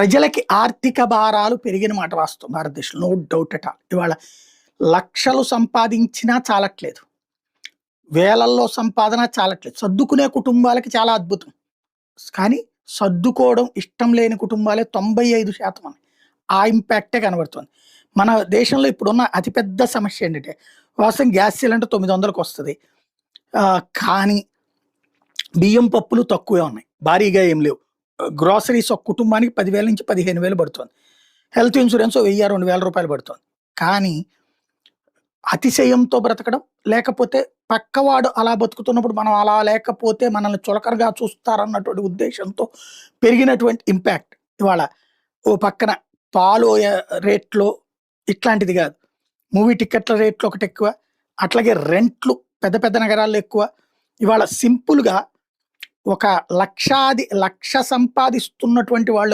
ప్రజలకి ఆర్థిక భారాలు పెరిగిన మాట వాస్తవం. భారతదేశంలో నో డౌట్ అట్ ఆల్. ఇవాళ లక్షలు సంపాదించినా చాలట్లేదు. వేలల్లో సంపాదన చాలట్లేదు. సర్దుకునే కుటుంబాలకి చాలా అద్భుతం. కానీ సర్దుకోవడం ఇష్టం లేని కుటుంబాలే తొంభై ఐదు శాతం అని ఆ ఇంపాక్టే కనబడుతుంది. మన దేశంలో ఇప్పుడున్న అతిపెద్ద సమస్య ఏంటంటే వాస్తవం గ్యాస్ సిలిండర్ తొమ్మిది వందలకు వస్తుంది. కానీ బియ్యం పప్పులు తక్కువే ఉన్నాయి. భారీగా ఏం లేవు. గ్రాసరీస్ ఒక కుటుంబానికి పదివేల నుంచి పదిహేను వేలు పడుతుంది. హెల్త్ ఇన్సూరెన్స్ వెయ్యి రెండు వేల రూపాయలు పడుతుంది. కానీ అతిశయంతో బ్రతకడం లేకపోతే పక్కవాడు అలా బతుకుతున్నప్పుడు మనం అలా లేకపోతే మనల్ని చులకరగా చూస్తారన్నటువంటి ఉద్దేశంతో పెరిగినటువంటి ఇంపాక్ట్ ఇవాళ ఓ పక్కన పాలు రేట్లో ఇట్లాంటిది కాదు. మూవీ టికెట్ల రేట్లు ఒకటి ఎక్కువ అట్లాగే రెంట్లు పెద్ద పెద్ద నగరాల్లో ఎక్కువ. ఇవాళ సింపుల్గా ఒక లక్షాది లక్ష సంపాదిస్తున్నటువంటి వాళ్ళు